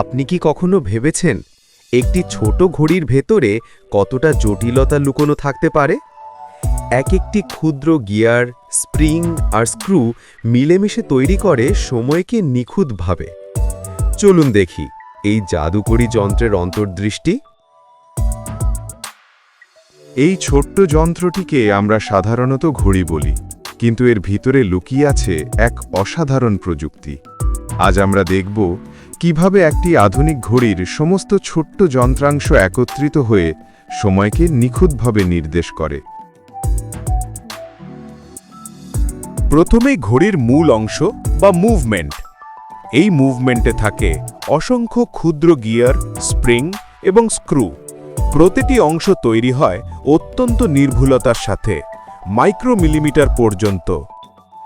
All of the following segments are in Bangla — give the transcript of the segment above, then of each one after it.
আপনি কি কখনো ভেবেছেন একটি ছোট ঘড়ির ভেতরে কতটা জটিলতা লুকোনো থাকতে পারে? এক একটি ক্ষুদ্র গিয়ার, স্প্রিং আর স্ক্রু মিলেমিশে তৈরি করে সময়কে নিখুঁতভাবে। চলুন দেখি এই জাদুকরি যন্ত্রের অন্তর্দৃষ্টি। এই ছোট্ট যন্ত্রটিকে আমরা সাধারণত ঘড়ি বলি, কিন্তু এর ভিতরে লুকিয়ে আছে এক অসাধারণ প্রযুক্তি। আজ আমরা দেখব কীভাবে একটি আধুনিক ঘড়ির সমস্ত ছোট্ট যন্ত্রাংশ একত্রিত হয়ে সময়কে নিখুঁতভাবে নির্দেশ করে? প্রথমে ঘড়ির মূল অংশ বা মুভমেন্ট এই মুভমেন্টে থাকে অসংখ্য ক্ষুদ্র গিয়ার, স্প্রিং এবং স্ক্রু। প্রতিটি অংশ তৈরি হয় অত্যন্ত নির্ভুলতার সাথে, মাইক্রোমিলিমিটার পর্যন্ত।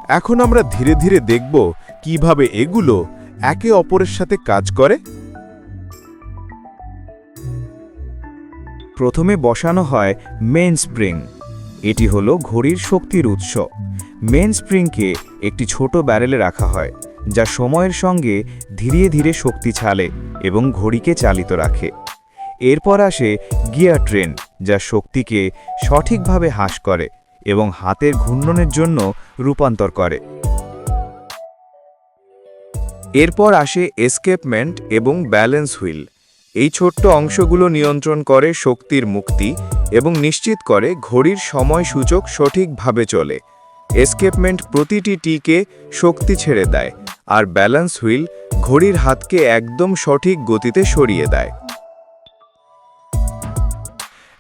এখন আমরা ধীরে ধীরে দেখব কীভাবে এগুলো একে অপরের সাথে কাজ করে? প্রথমে বসানো হয় মেন স্প্রিং। এটি হলো ঘড়ির শক্তির উৎস। মেন স্প্রিংকে একটি ছোট ব্যারেলে রাখা হয়, যা সময়ের সঙ্গে ধীরে ধীরে শক্তি ছালে এবং ঘড়িকে চালিত রাখে। এরপর আসে গিয়ার ট্রেন, যা শক্তিকে সঠিকভাবে হ্রাস করে এবং হাতের ঘূর্ণনের জন্য রূপান্তর করে। এরপর আসে এসকেপমেন্ট এবং ব্যালেন্স হুইল এই ছোট্ট অংশগুলো নিয়ন্ত্রণ করে শক্তির মুক্তি এবং নিশ্চিত করে ঘড়ির সময় সূচক সঠিকভাবে চলে। এসকেপমেন্ট প্রতিটি টিকে শক্তি ছেড়ে দেয় আর ব্যালেন্স হুইল ঘড়ির হাতকে একদম সঠিক গতিতে সরিয়ে দেয়।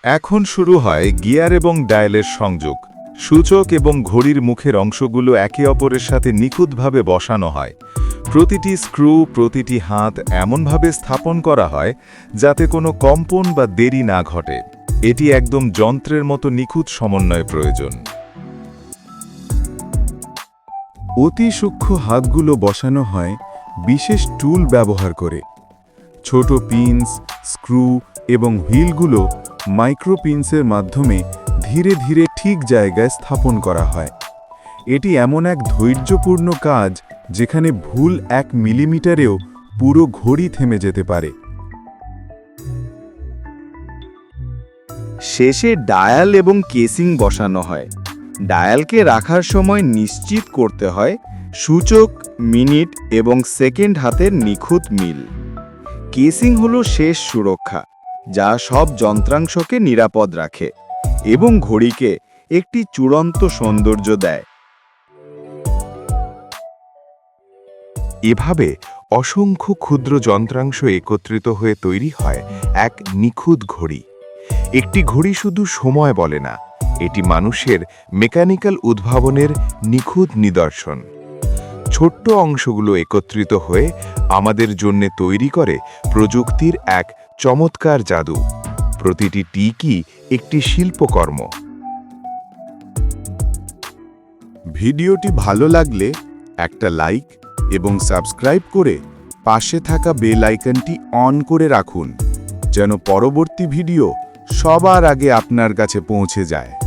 এখন শুরু হয় গিয়ার এবং ডায়ালের সংযোগ। সূচক এবং ঘড়ির মুখের অংশগুলো একে অপরের সাথে নিখুঁতভাবে বসানো হয়। প্রতিটি স্ক্রু, প্রতিটি হাত এমনভাবে স্থাপন করা হয় যাতে কোনো কম্পন বা দেরি না ঘটে। এটি একদম যন্ত্রের মতো নিখুঁত সমন্বয় প্রয়োজন। অতি সূক্ষ্ম হাতগুলো বসানো হয় বিশেষ টুল ব্যবহার করে। ছোট পিনস, স্ক্রু এবং হুইলগুলো মাইক্রোপিনসের মাধ্যমে ধীরে ধীরে ঠিক জায়গায় স্থাপন করা হয়। এটি এমন এক ধৈর্যপূর্ণ কাজ যেখানে ভুল এক মিলিমিটারেও পুরো ঘড়ি থেমে যেতে পারে। শেষে ডায়াল এবং কেসিং বসানো হয়। ডায়ালকে রাখার সময় নিশ্চিত করতে হয় সূচক, মিনিট এবং সেকেন্ড হাতের নিখুঁত মিল। কেসিং হলো শেষ সুরক্ষা, যা সব যন্ত্রাংশকে নিরাপদ রাখে এবং ঘড়িকে একটি চূড়ান্ত সৌন্দর্য দেয়। এভাবে অসংখ্য ক্ষুদ্র যন্ত্রাংশ একত্রিত হয়ে তৈরি হয় এক নিখুঁত ঘড়ি। একটি ঘড়ি শুধু সময় বলে না, এটি মানুষের মেকানিক্যাল উদ্ভাবনের নিখুঁত নিদর্শন। ছোট্ট অংশগুলো একত্রিত হয়ে আমাদের জন্য তৈরি করে প্রযুক্তির এক চমৎকার জাদু। প্রতিটি টিকই একটি শিল্পকর্ম। ভিডিওটি ভালো লাগলে একটা লাইক এবং সাবস্ক্রাইব করে পাশে থাকা বেল আইকনটি অন করে রাখুন, যেন পরবর্তী ভিডিও সবার আগে আপনার কাছে পৌঁছে যায়।